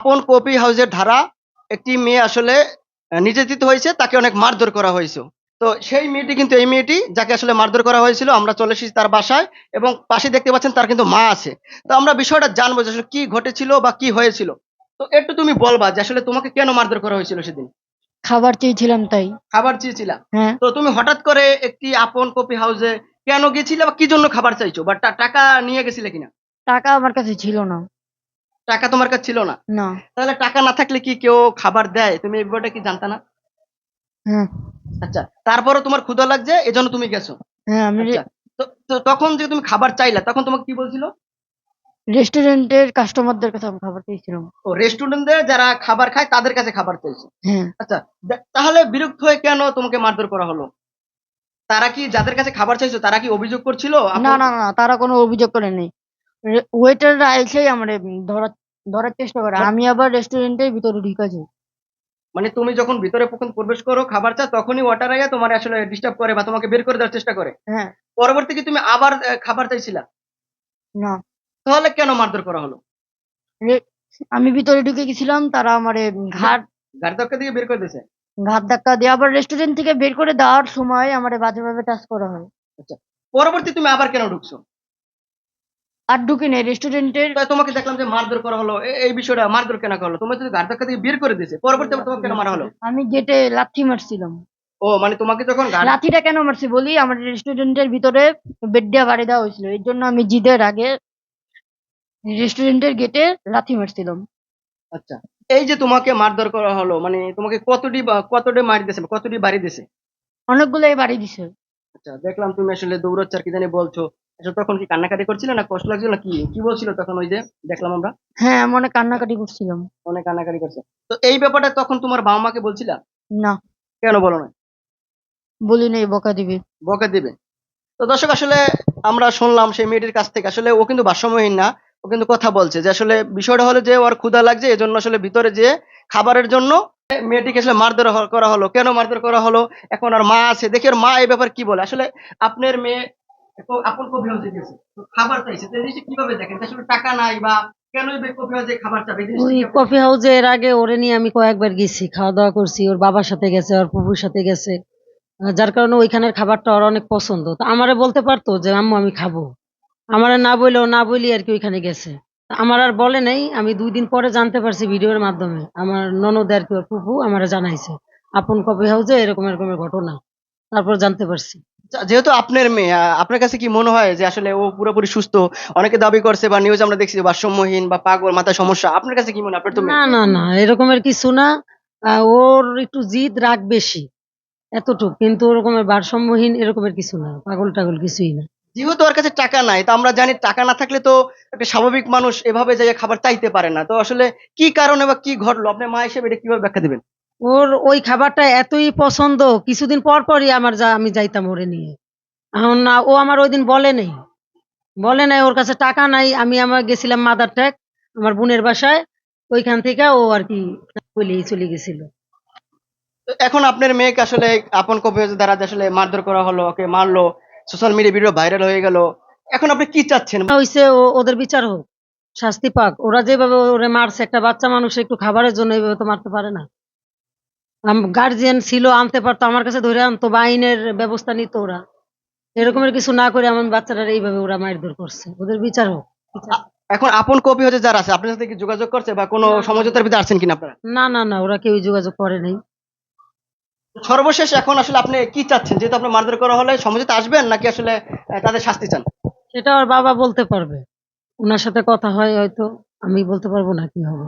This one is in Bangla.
কোন কপি হাউসের ধারা একটি মেয়ে আসলে নির্যাতিত হয়েছে তাকে অনেক মারধর করা হয়েছে। তো সেই মেয়েটি কিন্তু এই মেয়েটি যাকে আসলে মারধর করা হয়েছিল আমরা চলে এসেছি তার বাসায় এবং পাশে দেখতে পাচ্ছেন তার কিন্তু মা আছে। তো আমরা বিষয়টা জানব যে আসলে কি ঘটেছিল বা কি হয়েছিল। তো একটু তুমি বলবা যে আসলে তোমাকে কেন মারধর করা হয়েছিল সেদিন? খাবার চেয়েছিলাম তাই। খাবার চেয়েছিলা? হ্যাঁ। তো তুমি হঠাৎ করে একটি আপন কপি হাউসে কেন গেছিলে বা কি জন্য খাবার চাইছো বা টাকা নিয়ে গেছিলে কিনা? টাকা আমার কাছে ছিল না। টাকা তোমার কাছে ছিল না। না। তাহলে টাকা না থাকলে কি কেউ খাবার দেয়? তুমি এই ব্যাপারটা কি জানতা না? হ্যাঁ। আচ্ছা তারপরও তোমার ক্ষুধা লাগছে এজন্য তুমি গেছো। হ্যাঁ আমি আচ্ছা তো তো তখন যে তুমি খাবার চাইলা তখন তোমাকে কি বলছিল? রেস্টুরেন্টের কাস্টমারদের কাছে আমি খাবার চেয়েছিলাম। ও রেস্টুরেন্টে যারা খাবার খায় তাদের কাছে খাবার চাইছো হ্যাঁ। আচ্ছা দে- তাহলে বিরক্ত হয়ে কেন তোমাকে মারধর করা হলো? তারা কি যাদের কাছে খাবার চাইছো তারা কি অভিযোগ করছিল? না না না তারা কোনো অভিযোগ করেনি। ওয়েটাররা এসেই আমার ধরার ধরার চেষ্টা করে। আমি আবার রেস্টুরেন্টের ভিতরে ঢুকেছি মানে তুমি যখন ভিতরে যখন প্রবেশ করো খাবার চা তখনই ওয়াটার আইয়া তোমার আসলে ডিস্টার্ব করে বা তোমাকে বের করে দেওয়ার চেষ্টা করে। হ্যাঁ। পরবর্তী কি তুমি আবার আহ, খাবার চাইছিলা? না। তাহলে কেন মারধর করা হলো? রে- আমি ভিতরে ঢুকে গেছিলাম তারা আমার ঘাট গাড়ি ধাক্কা দিয়ে বের করে দিয়েছে? ঘাট ধাক্কা দিয়ে আবার রেস্টুরেন্ট থেকে বের করে দেওয়ার সময় আমার বাজেভাবে টাচ করা হয়। পরবর্তী তুমি আবার কেন ঢুকছো? আর ঢুকে নেই রেস্টুরেন্টের তোমাকে দেখলাম যে মারধর করা হলো। এই বিষয়টা মারধর কেন করা হলো? তোমার যদি গাড়ি ধাক্কা দিয়ে বের করে দিয়েছে পরবর্তী তোমাকে কেন মারা হলো? আমি গেটে লাথি মারছিলাম। ও মানে তোমাকে যখন লাথিটা কেন মারছি বলি? আমার রেস্টুরেন্টের ভিতরে বেড দেওয়া বাড়ি দেওয়া হয়েছিল। এর জন্য আমি জিদের আগে রেস্টুরেন্টের গেটে লাথি মারছিলাম। আচ্ছা। এই যে তোমাকে মারধর করা হলো মানে তোমাকে কতটি কতটি মারি দিয়েছে কতটি বাড়ি দিয়েছে? অনেকগুলোই বাড়ি দিছে। আচ্ছা দেখলাম তুমি আসলে দৌড়াচ্ছ আর কি জানি বলছো। আসলে তখন কি কান্নাকাটি করছিলে না কষ্ট লাগছিল না কি? কি বলছিল তখন ওই যে দেখলাম আমরা? হ্যাঁ কান্নাকাটি করছিলাম। কান্নাকাটি করছে। তো এই ব্যাপারটা তখন তোমার বাবা মাকে বলছিলা? না। কেন বলো না বলি নেই বকা দিবে। বকা দিবে। তো দর্শক আসলে আমরা শুনলাম সেই মেয়েটির কাছ থেকে আসলে ও কিন্তু ভারসাম্যহীন না ও কিন্তু কথা বলছে যে আসলে বিষয়টা হলো যে ওর ক্ষুধা লাগছে এজন্য আসলে ভিতরে যে খাবারের জন্য মেয়েটিকে আসলে মারধর করা হলো। কেন মারধর করা হলো? এখন আর মা আছে দেখি ওর মা এই ব্যাপার কি বলে? আসলে আপনার মেয়ে আপন কবি হাউসে গেছে তো খাবার চাইছে তো জিনিসটা কীভাবে দেখেন? আসলে টাকা নাই বা ওই কফি হাউসে এর আগে ওরে নিয়ে আমি কয়েকবার গেছি খাওয়া দাওয়া করছি ওর বাবার সাথে গেছে ওর প্রভুর সাথে গেছে। যার কারণে ওইখানের খাবারটা ওর অনেক পছন্দ। তো আমারে বলতে পারতো যে আম্মু আমি খাব। আমারে না বললেও না বলি আর কি ওইখানে গেছে। আমার আর বলে নাই আমি দুই দিন পরে জানতে পারছি ভিডিওর মাধ্যমে। আমার ননদ আর কি ওর ফুফু আমারে জানাইছে আপন কফি হাউসে এরকম এরকমের ঘটনা। তারপর জানতে পারছি। যেহেতু আপনার মেয়ে আপনার কাছে কি মনে হয় যে আসলে ও পুরোপুরি সুস্থ? অনেকে দাবি করছে বা নিউজ আমরা দেখছি ভারসাম্যহীন বা পাগল মাথায় সমস্যা। আপনার কাছে কি মনে হয়? আপনার তো না না না এরকমের কিছু না। ওর একটু জিদ রাগ বেশি এতটুক। কিন্তু ওরকমের ভারসাম্যহীন এরকমের কিছু না পাগল টাগল কিছুই না। যেহেতু ওর কাছে টাকা নাই তো আমরা জানি টাকা না থাকলে তো একটা স্বাভাবিক মানুষ এভাবে যাই খাবার চাইতে পারে না। তো আসলে কি কারণে বা কি ঘটলো? আপনার মা হিসেবে এটা কীভাবে ব্যাখ্যা দিবেন? ওর ওই খাবারটা এতই পছন্দ কিছুদিন পর পরই আমার যা আমি যাইতাম ওরে নিয়ে। এখন না ও আমার ওই দিন বলে নেই। বলে নাই ওর কাছে টাকা নাই আমি আমার গেছিলাম মাদার ট্যাক আমার বোনের বাসায় ওইখান থেকে ও আর কি বলেই চলে গেছিল। এখন আপনার মেয়েকে আসলে আপন কপি দ্বারা আসলে মারধর করা হলো ওকে মারলো সোশ্যাল মিডিয়া ভিডিও ভাইরাল হয়ে গেল এখন আপনি কি চাচ্ছেন? হইছে ও ওদের বিচার হোক শাস্তি পাক। ওরা যেভাবে ওরে মারছে একটা বাচ্চা মানুষ একটু খাবারের জন্য এইভাবে তো মারতে পারে না। গার্জিয়ান ছিল আনতে পারতো আমার কাছে ধরে আনতো বা আইনের ব্যবস্থা নিত ওরা। এরকমের কিছু না করে আমার বাচ্চারা এইভাবে ওরা মারধর করছে। ওদের বিচার হোক এখন আপন কপি হচ্ছে যারা আছে আপনার সাথে কি যোগাযোগ করছে বা কোনো সমঝোতার ভিতরে আসছেন কিনা আপনারা? না না না ওরা কেউ যোগাযোগ করে নাই। সর্বশেষ এখন আসলে আপনি কি চাচ্ছেন? যেহেতু আপনার মারধর করা হলে সমঝোতা আসবেন নাকি আসলে তাদের শাস্তি চান? সেটা ওর বাবা বলতে পারবে। ওনার সাথে কথা হয় হয়তো আমি বলতে পারব না কি হবে।